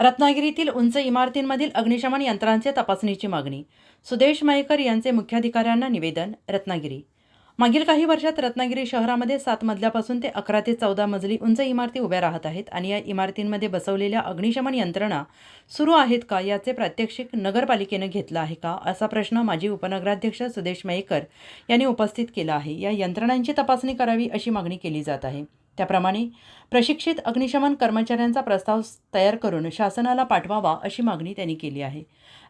रत्नागिरीतील उंच इमारतींमधील अग्निशमन यंत्रांचे तपासणीची मागणी. सुदेश मयेकर यांचे मुख्याधिकाऱ्यांना निवेदन रत्नागिरी. मागील काही वर्षात रत्नागिरी शहरामध्ये सात मजल्यापासून ते अकरा ते चौदा मजली उंच इमारती उभ्या राहत आहेत आणि या इमारतींमध्ये बसवलेल्या अग्निशमन यंत्रणा सुरू आहेत का याचे प्रात्यक्षिक नगरपालिकेनं घेतलं आहे का असा प्रश्न माजी उपनगराध्यक्ष सुदेश मयेकर यांनी उपस्थित केला आहे. या यंत्रणांची तपासणी करावी अशी मागणी केली जात आहे. त्याप्रमाणे प्रशिक्षित अग्निशमन कर्मचाऱ्यांचा प्रस्ताव तयार करून शासनाला पाठवावा अशी मागणी त्यांनी केली आहे.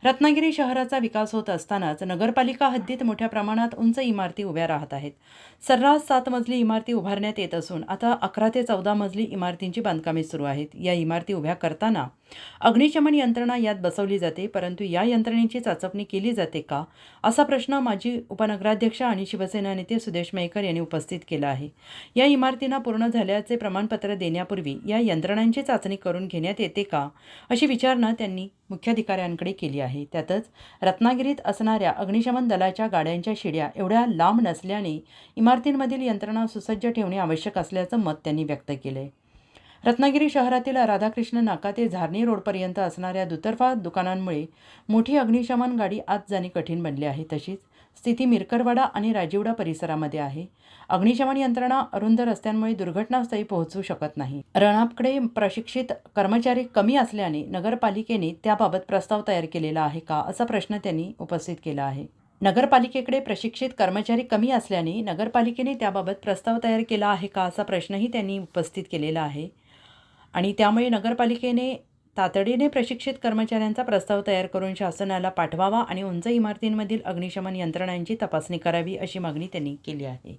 रत्नागिरी शहराचा विकास होत असतानाच नगरपालिका हद्दीत मोठ्या प्रमाणात उंच इमारती उभ्या राहत आहेत. सर्रास सात मजली इमारती उभारण्यात येत असून आता अकरा ते चौदा मजली इमारतींची बांधकामे सुरू आहेत. या इमारती उभ्या करताना अग्निशमन यंत्रणा यात बसवली जाते परंतु या यंत्रणेची चाचपणी केली जाते का? असा प्रश्न माजी उपनगराध्यक्ष आणि शिवसेना नेते सुदेश मयेकर यांनी उपस्थित केला आहे. या इमारतींना पूर्ण झाल्याचे प्रमाणपत्र देण्यापूर्वी या यंत्रणांची चाचणी करून घेण्यात येते का? अशी विचारणा त्यांनी मुख्याधिकाऱ्यांकडे केली आहे. त्यातच रत्नागिरीत असणाऱ्या अग्निशमन दलाच्या गाड्यांच्या शिड्या एवढ्या लांब नसल्याने इमारतींमधील यंत्रणा सुसज्ज ठेवणे आवश्यक असल्याचं मत त्यांनी व्यक्त केलं आहे रत्नागिरी शहरातील राधाकृष्ण नाका ते झारणी रोडपर्यंत असणाऱ्या दुतर्फा दुकानांमुळे मोठी अग्निशमन गाडी आत जाणे कठीण बनली आहे. तशीच स्थिती मिरकरवाडा आणि राजीवडा परिसरामध्ये आहे. अग्निशमन यंत्रणा अरुंद रस्त्यांमुळे दुर्घटनास्थळी पोहोचू शकत नाही. रणापकडे प्रशिक्षित कर्मचारी कमी असल्याने नगरपालिकेने त्याबाबत प्रस्ताव तयार केलेला आहे का असा प्रश्न त्यांनी उपस्थित केला आहे. नगरपालिकेकडे प्रशिक्षित कर्मचारी कमी असल्याने नगरपालिकेने त्याबाबत प्रस्ताव तयार केला आहे का असा प्रश्नही त्यांनी उपस्थित केलेला आहे. आणि त्यामुळे नगरपालिकेने तातडीने प्रशिक्षित कर्मचाऱ्यांचा प्रस्ताव तयार करून शासनाला पाठवावा आणि उंच इमारतींमधील अग्निशमन यंत्रणांची तपासणी करावी अशी मागणी त्यांनी केली आहे.